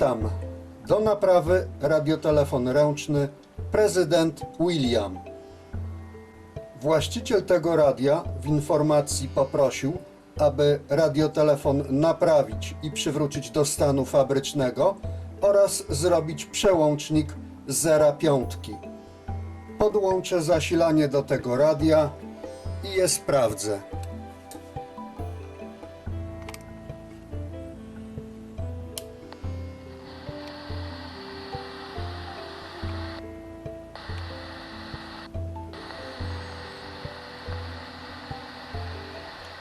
Witam. Do naprawy radiotelefon ręczny prezydent William. Właściciel tego radia w informacji poprosił, aby radiotelefon naprawić i przywrócić do stanu fabrycznego oraz zrobić przełącznik zera piątki. Podłączę zasilanie do tego radia i je sprawdzę.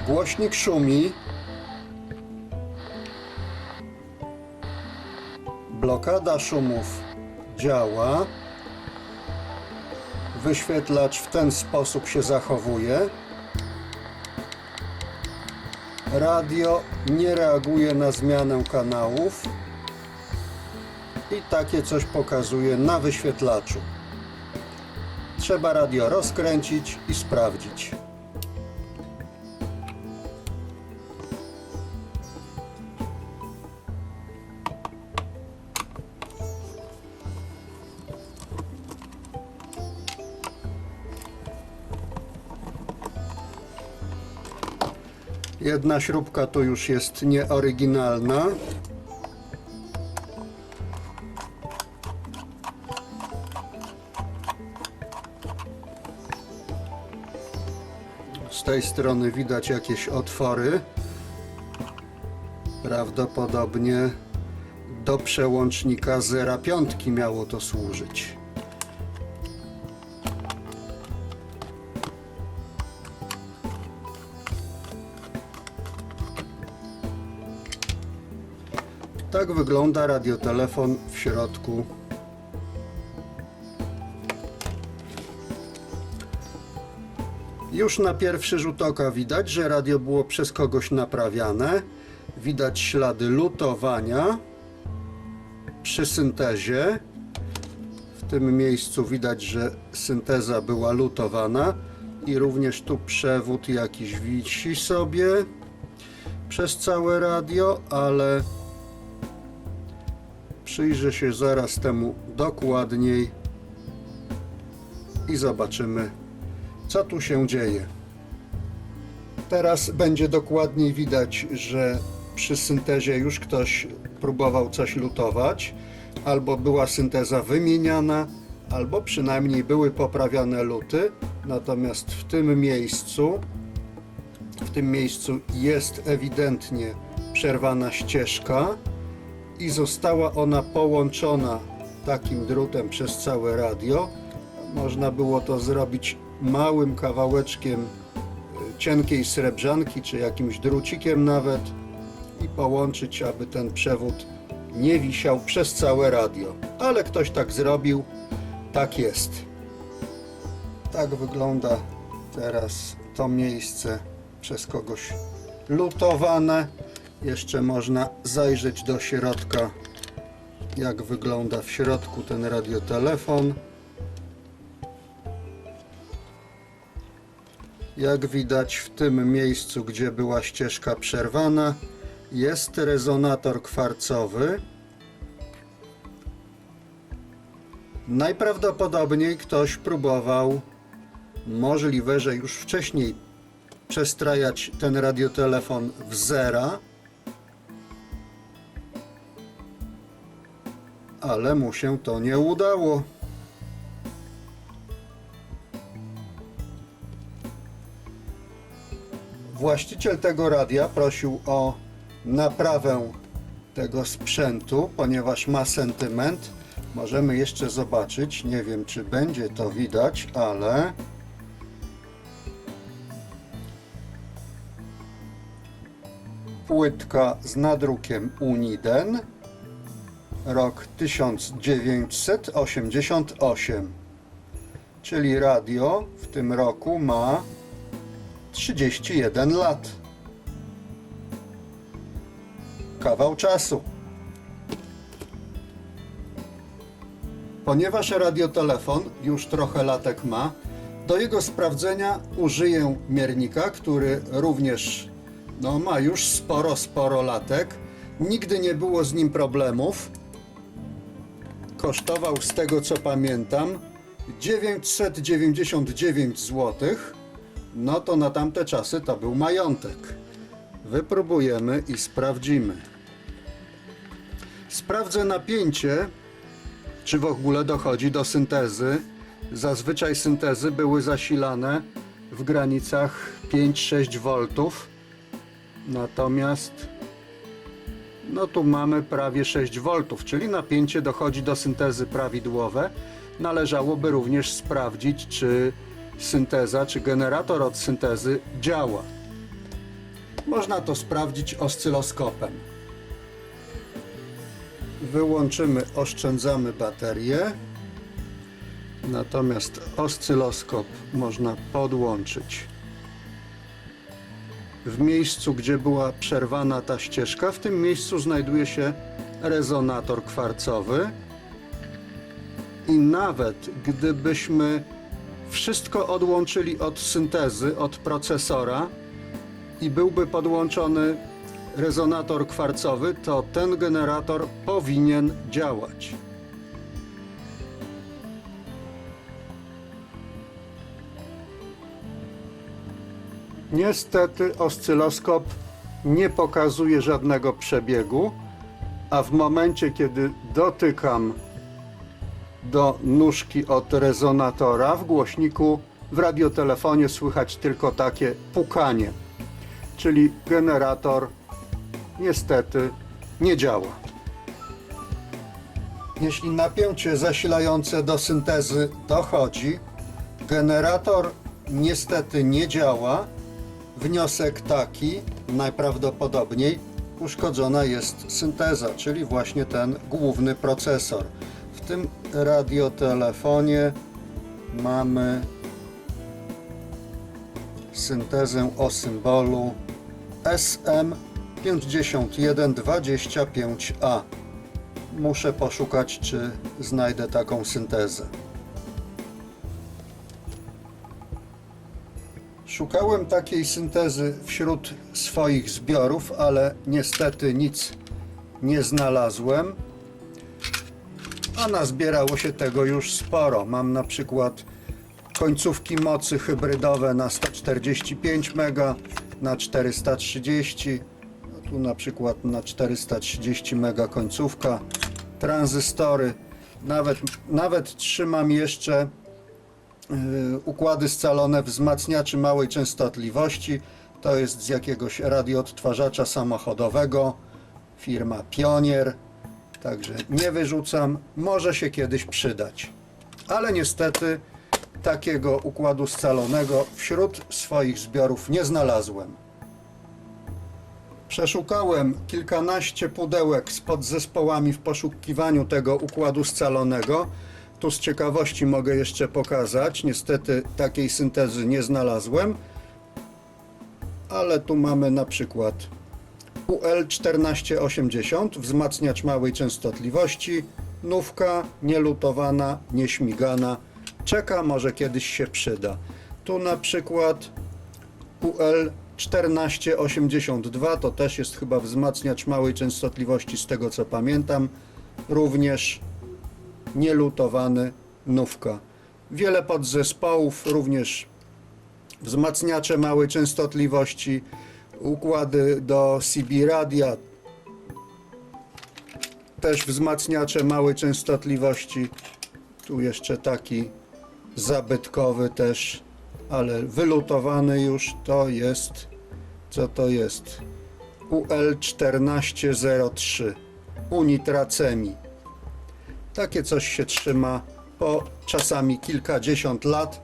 Głośnik szumi. Blokada szumów działa. Wyświetlacz w ten sposób się zachowuje. Radio nie reaguje na zmianę kanałów. I takie coś pokazuje na wyświetlaczu. Trzeba radio rozkręcić i sprawdzić. Jedna śrubka tu już jest nieoryginalna. Z tej strony widać jakieś otwory. Prawdopodobnie do przełącznika zera piątki miało to służyć. Tak wygląda radiotelefon w środku. Już na pierwszy rzut oka widać, że radio było przez kogoś naprawiane. Widać ślady lutowania przy syntezie. W tym miejscu widać, że synteza była lutowana i również tu przewód jakiś wisi sobie przez całe radio, ale Przyjrzę się zaraz temu dokładniej i zobaczymy, co tu się dzieje. Teraz będzie dokładniej widać, że przy syntezie już ktoś próbował coś lutować, albo była synteza wymieniana, albo przynajmniej były poprawiane luty. Natomiast w tym miejscu, w tym miejscu jest ewidentnie przerwana ścieżka i została ona połączona takim drutem przez całe radio. Można było to zrobić małym kawałeczkiem y, cienkiej srebrzanki, czy jakimś drucikiem nawet i połączyć, aby ten przewód nie wisiał przez całe radio. Ale ktoś tak zrobił, tak jest. Tak wygląda teraz to miejsce przez kogoś lutowane. Jeszcze można zajrzeć do środka, jak wygląda w środku ten radiotelefon. Jak widać w tym miejscu, gdzie była ścieżka przerwana, jest rezonator kwarcowy. Najprawdopodobniej ktoś próbował, możliwe, że już wcześniej, przestrajać ten radiotelefon w zera. Ale mu się to nie udało. Właściciel tego radia prosił o naprawę tego sprzętu, ponieważ ma sentyment. Możemy jeszcze zobaczyć, nie wiem czy będzie to widać, ale płytka z nadrukiem Uniden rok 1988. Czyli radio w tym roku ma 31 lat. Kawał czasu. Ponieważ radiotelefon już trochę latek ma, do jego sprawdzenia użyję miernika, który również no, ma już sporo, sporo latek. Nigdy nie było z nim problemów kosztował z tego co pamiętam 999 zł. No to na tamte czasy to był majątek. Wypróbujemy i sprawdzimy. Sprawdzę napięcie, czy w ogóle dochodzi do syntezy. Zazwyczaj syntezy były zasilane w granicach 5-6 V. Natomiast no tu mamy prawie 6 V, czyli napięcie dochodzi do syntezy prawidłowe. Należałoby również sprawdzić, czy synteza, czy generator od syntezy działa. Można to sprawdzić oscyloskopem. Wyłączymy, oszczędzamy baterię. Natomiast oscyloskop można podłączyć w miejscu, gdzie była przerwana ta ścieżka. W tym miejscu znajduje się rezonator kwarcowy. I nawet gdybyśmy wszystko odłączyli od syntezy, od procesora i byłby podłączony rezonator kwarcowy, to ten generator powinien działać. Niestety oscyloskop nie pokazuje żadnego przebiegu, a w momencie, kiedy dotykam do nóżki od rezonatora w głośniku w radiotelefonie słychać tylko takie pukanie, czyli generator niestety nie działa. Jeśli napięcie zasilające do syntezy dochodzi, generator niestety nie działa. Wniosek taki, najprawdopodobniej uszkodzona jest synteza, czyli właśnie ten główny procesor. W tym radiotelefonie mamy syntezę o symbolu SM5125A. Muszę poszukać, czy znajdę taką syntezę. Szukałem takiej syntezy wśród swoich zbiorów, ale niestety nic nie znalazłem. A nazbierało się tego już sporo. Mam na przykład końcówki mocy hybrydowe na 145 MB, na 430, no tu na przykład na 430 MB końcówka, tranzystory, nawet, nawet trzymam jeszcze układy scalone wzmacniaczy małej częstotliwości, to jest z jakiegoś radioodtwarzacza samochodowego, firma Pionier, także nie wyrzucam, może się kiedyś przydać. Ale niestety takiego układu scalonego wśród swoich zbiorów nie znalazłem. Przeszukałem kilkanaście pudełek z podzespołami w poszukiwaniu tego układu scalonego. Tu z ciekawości mogę jeszcze pokazać. Niestety takiej syntezy nie znalazłem, ale tu mamy na przykład UL1480, wzmacniacz małej częstotliwości, nówka, nielutowana, nieśmigana. Czeka, może kiedyś się przyda. Tu na przykład UL 1482 to też jest chyba wzmacniacz małej częstotliwości z tego co pamiętam. Również nielutowany nówka. Wiele podzespołów, również wzmacniacze małej częstotliwości, układy do CB radia, też wzmacniacze małej częstotliwości. Tu jeszcze taki zabytkowy też, ale wylutowany już to jest, co to jest? UL1403 Unitracemi. Takie coś się trzyma po czasami kilkadziesiąt lat,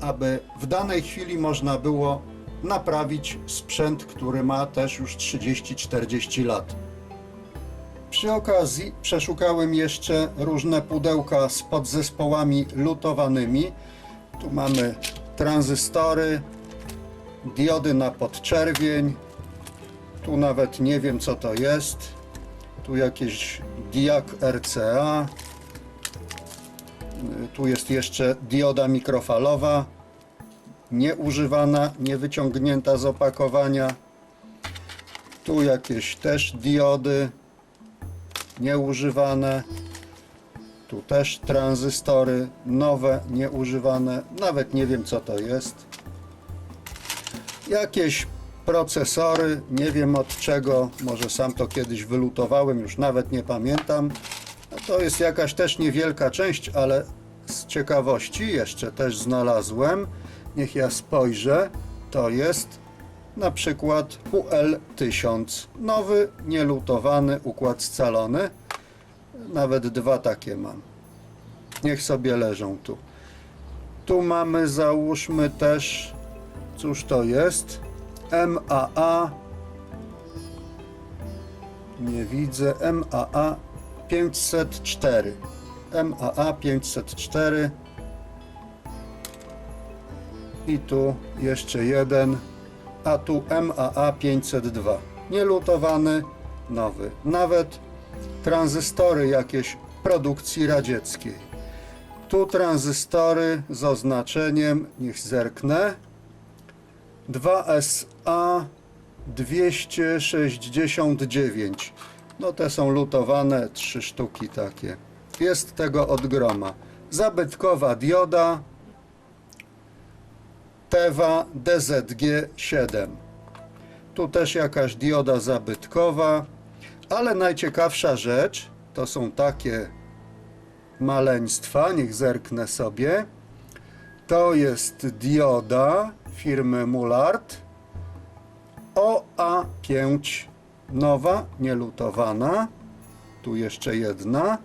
aby w danej chwili można było naprawić sprzęt, który ma też już 30-40 lat. Przy okazji przeszukałem jeszcze różne pudełka z podzespołami lutowanymi. Tu mamy tranzystory, diody na podczerwień. Tu nawet nie wiem co to jest. Tu jakieś diak RCA. Tu jest jeszcze dioda mikrofalowa. Nieużywana, niewyciągnięta z opakowania. Tu jakieś też diody nieużywane. Tu też tranzystory nowe, nieużywane. Nawet nie wiem co to jest. Jakieś procesory, nie wiem od czego. Może sam to kiedyś wylutowałem, już nawet nie pamiętam. To jest jakaś też niewielka część, ale z ciekawości jeszcze też znalazłem. Niech ja spojrzę. To jest na przykład UL1000. Nowy, nielutowany układ scalony. Nawet dwa takie mam. Niech sobie leżą tu. Tu mamy, załóżmy też, cóż to jest? MAA. Nie widzę. MAA 504. MAA 504. I tu jeszcze jeden. A tu MAA 502. Nielutowany, nowy. Nawet tranzystory jakieś produkcji radzieckiej. Tu tranzystory z oznaczeniem, niech zerknę, 2SA 269. No te są lutowane, trzy sztuki takie. Jest tego od groma. Zabytkowa dioda Teva DZG 7. Tu też jakaś dioda zabytkowa, ale najciekawsza rzecz to są takie maleństwa, niech zerknę sobie. To jest dioda firmy Mullard OA5 nowa, nielutowana. Tu jeszcze jedna.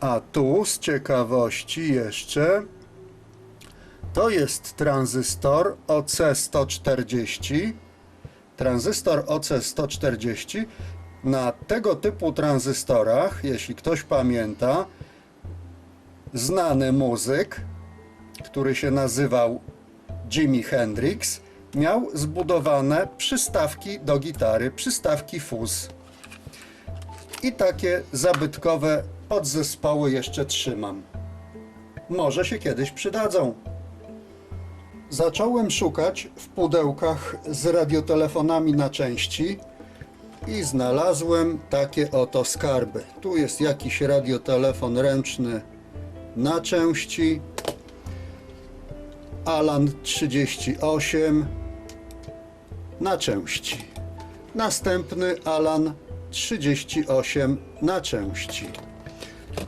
A tu z ciekawości jeszcze to jest tranzystor OC140. Tranzystor OC140 na tego typu tranzystorach, jeśli ktoś pamięta, znany muzyk, który się nazywał Jimi Hendrix, miał zbudowane przystawki do gitary, przystawki fuzz. I takie zabytkowe podzespoły jeszcze trzymam. Może się kiedyś przydadzą. Zacząłem szukać w pudełkach z radiotelefonami na części i znalazłem takie oto skarby. Tu jest jakiś radiotelefon ręczny na części. Alan 38 na części. Następny Alan 38 na części.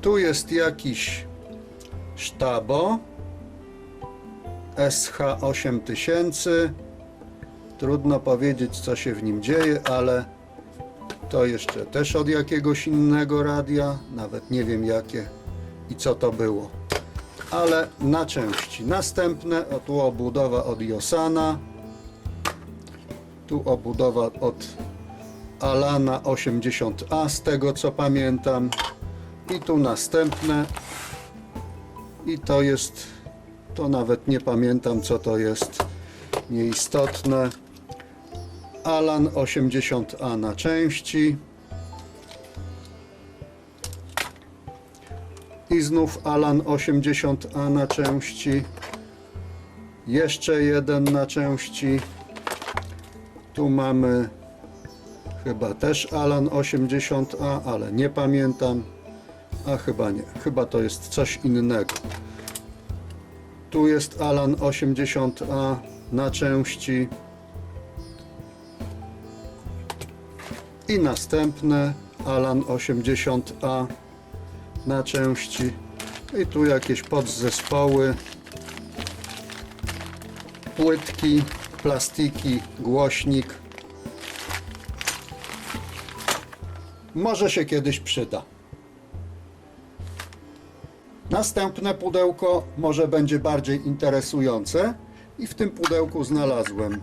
Tu jest jakiś sztabo SH8000. Trudno powiedzieć, co się w nim dzieje, ale to jeszcze też od jakiegoś innego radia. Nawet nie wiem jakie i co to było. Ale na części. Następne, o tu obudowa od Josana. Tu obudowa od Alana 80A, z tego co pamiętam. I tu następne. I to jest, to nawet nie pamiętam co to jest. Nieistotne. Alan 80A na części. I znów Alan 80A na części. Jeszcze jeden na części. Tu mamy chyba też Alan 80A, ale nie pamiętam. A chyba nie, chyba to jest coś innego. Tu jest Alan 80A na części. I następne Alan 80A na części. I tu jakieś podzespoły. Płytki, plastiki, głośnik. Może się kiedyś przyda. Następne pudełko może będzie bardziej interesujące i w tym pudełku znalazłem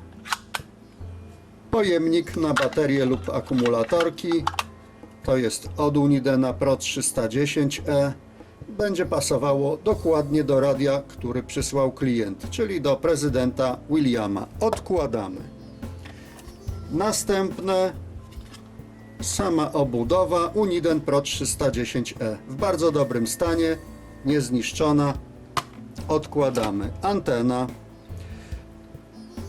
pojemnik na baterie lub akumulatorki. To jest od Unidena Pro 310e. Będzie pasowało dokładnie do radia, który przysłał klient, czyli do prezydenta Williama. Odkładamy. Następne sama obudowa Uniden Pro 310e w bardzo dobrym stanie, niezniszczona. Odkładamy. Antena.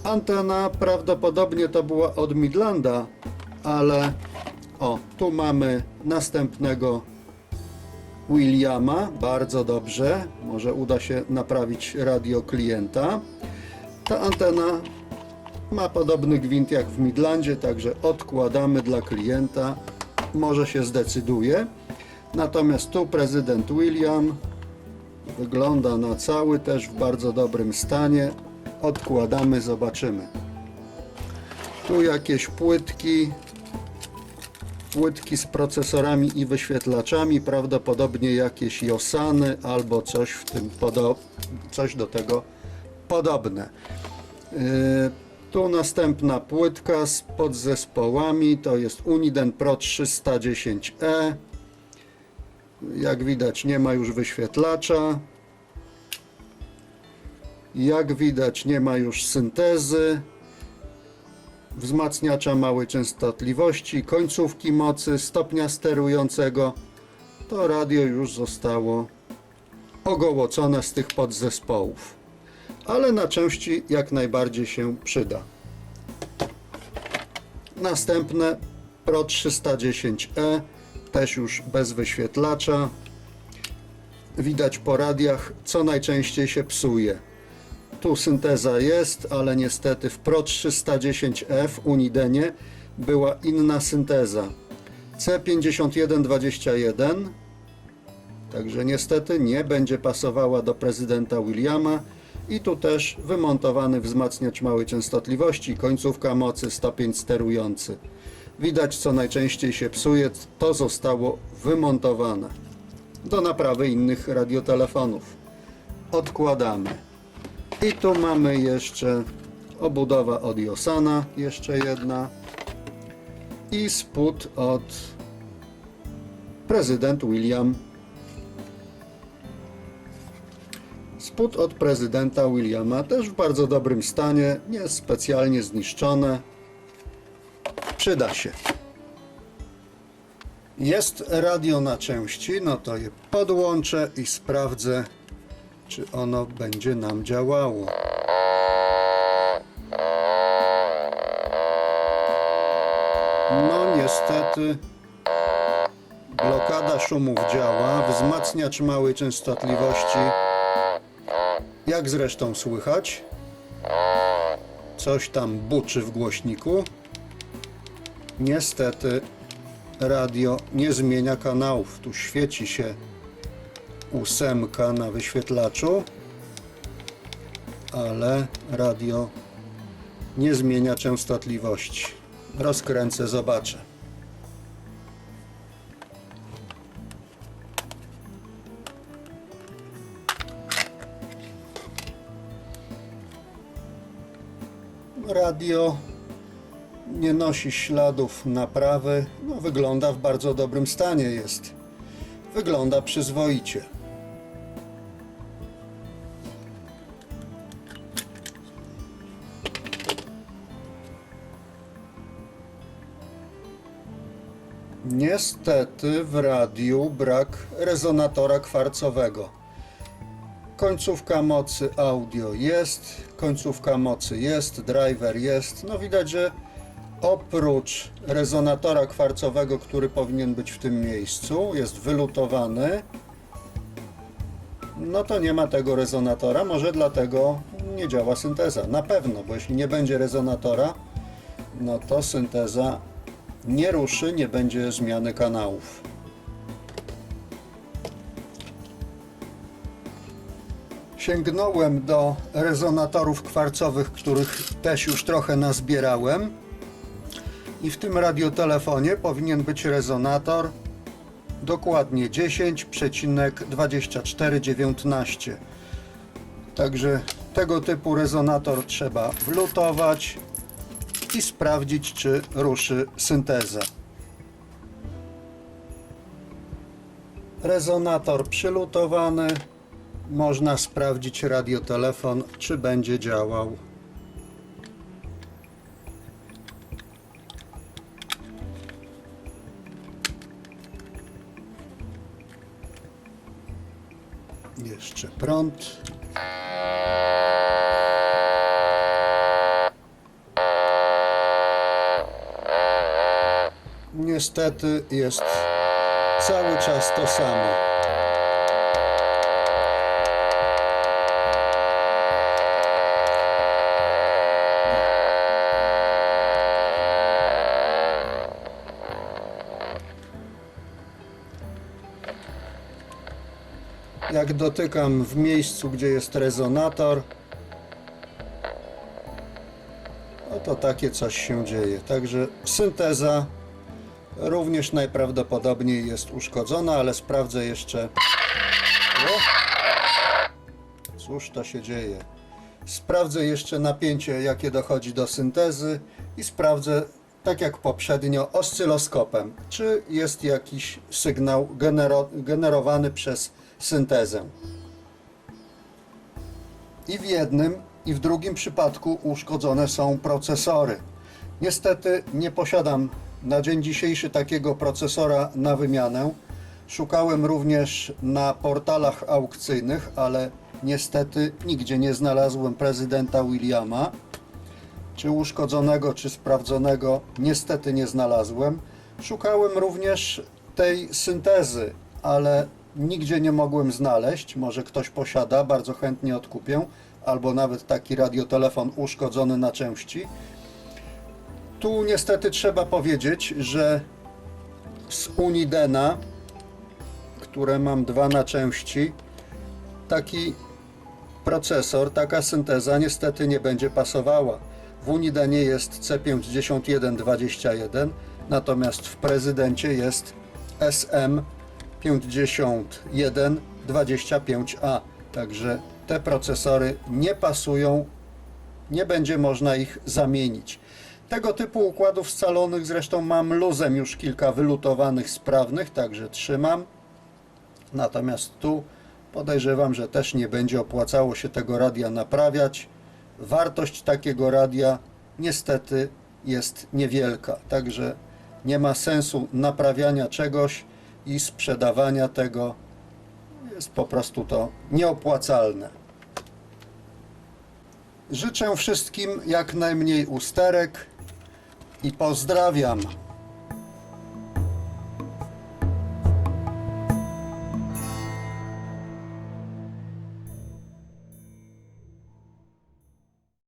Antena prawdopodobnie to była od Midlanda, ale o, tu mamy następnego Williama, bardzo dobrze. Może uda się naprawić radio klienta. Ta antena ma podobny gwint jak w Midlandzie, także odkładamy dla klienta. Może się zdecyduje. Natomiast tu prezydent William wygląda na cały, też w bardzo dobrym stanie. Odkładamy, zobaczymy. Tu jakieś płytki, płytki z procesorami i wyświetlaczami, prawdopodobnie jakieś Josany albo coś w tym coś do tego podobne. Yy, tu następna płytka z podzespołami, to jest Uniden Pro 310E. Jak widać nie ma już wyświetlacza. Jak widać nie ma już syntezy wzmacniacza małej częstotliwości, końcówki mocy, stopnia sterującego. To radio już zostało ogołocone z tych podzespołów, ale na części jak najbardziej się przyda. Następne Pro 310e, też już bez wyświetlacza. Widać po radiach, co najczęściej się psuje. Tu synteza jest, ale niestety w Pro 310F Unidenie była inna synteza. C5121, także niestety nie będzie pasowała do prezydenta Williama. I tu też wymontowany wzmacniacz małej częstotliwości, końcówka mocy, stopień sterujący. Widać co najczęściej się psuje, to zostało wymontowane do naprawy innych radiotelefonów. Odkładamy. I tu mamy jeszcze obudowa od Josana, jeszcze jedna. I spód od prezydent William. Spód od prezydenta Williama też w bardzo dobrym stanie, nie specjalnie zniszczone. Przyda się. Jest radio na części, no to je podłączę i sprawdzę, czy ono będzie nam działało. No niestety blokada szumów działa, wzmacniacz małej częstotliwości, jak zresztą słychać, coś tam buczy w głośniku. Niestety radio nie zmienia kanałów, tu świeci się ósemka na wyświetlaczu, ale radio nie zmienia częstotliwości. Rozkręcę, zobaczę. Radio nie nosi śladów naprawy, no wygląda w bardzo dobrym stanie jest. Wygląda przyzwoicie. Niestety w radiu brak rezonatora kwarcowego. Końcówka mocy audio jest, końcówka mocy jest, driver jest. No widać, że oprócz rezonatora kwarcowego, który powinien być w tym miejscu, jest wylutowany. No to nie ma tego rezonatora, może dlatego nie działa synteza. Na pewno, bo jeśli nie będzie rezonatora, no to synteza nie ruszy, nie będzie zmiany kanałów. Sięgnąłem do rezonatorów kwarcowych, których też już trochę nazbierałem. I w tym radiotelefonie powinien być rezonator dokładnie 10,2419. Także tego typu rezonator trzeba wlutować i sprawdzić, czy ruszy syntezę. Rezonator przylutowany. Można sprawdzić radiotelefon, czy będzie działał. Jeszcze prąd. Niestety jest Cały czas to samo. Jak dotykam w miejscu, gdzie jest rezonator, no to takie coś się dzieje. Także synteza również najprawdopodobniej jest uszkodzona, ale sprawdzę jeszcze. O! Cóż to się dzieje? Sprawdzę jeszcze napięcie, jakie dochodzi do syntezy i sprawdzę, tak jak poprzednio, oscyloskopem, czy jest jakiś sygnał genero- generowany przez syntezę. I w jednym, i w drugim przypadku uszkodzone są procesory. Niestety nie posiadam na dzień dzisiejszy takiego procesora na wymianę. Szukałem również na portalach aukcyjnych, ale niestety nigdzie nie znalazłem prezydenta Williama. Czy uszkodzonego, czy sprawdzonego, niestety nie znalazłem. Szukałem również tej syntezy, ale nigdzie nie mogłem znaleźć. Może ktoś posiada, bardzo chętnie odkupię, albo nawet taki radiotelefon uszkodzony na części. Tu niestety trzeba powiedzieć, że z Unidena, które mam dwa na części, taki procesor, taka synteza niestety nie będzie pasowała. W Unidenie jest C5121, natomiast w prezydencie jest SM5125A. Także te procesory nie pasują, nie będzie można ich zamienić. Tego typu układów scalonych zresztą mam luzem już kilka wylutowanych sprawnych, także trzymam. Natomiast tu podejrzewam, że też nie będzie opłacało się tego radia naprawiać. Wartość takiego radia niestety jest niewielka, także nie ma sensu naprawiania czegoś i sprzedawania tego. Jest po prostu to nieopłacalne. Życzę wszystkim jak najmniej usterek i pozdrawiam.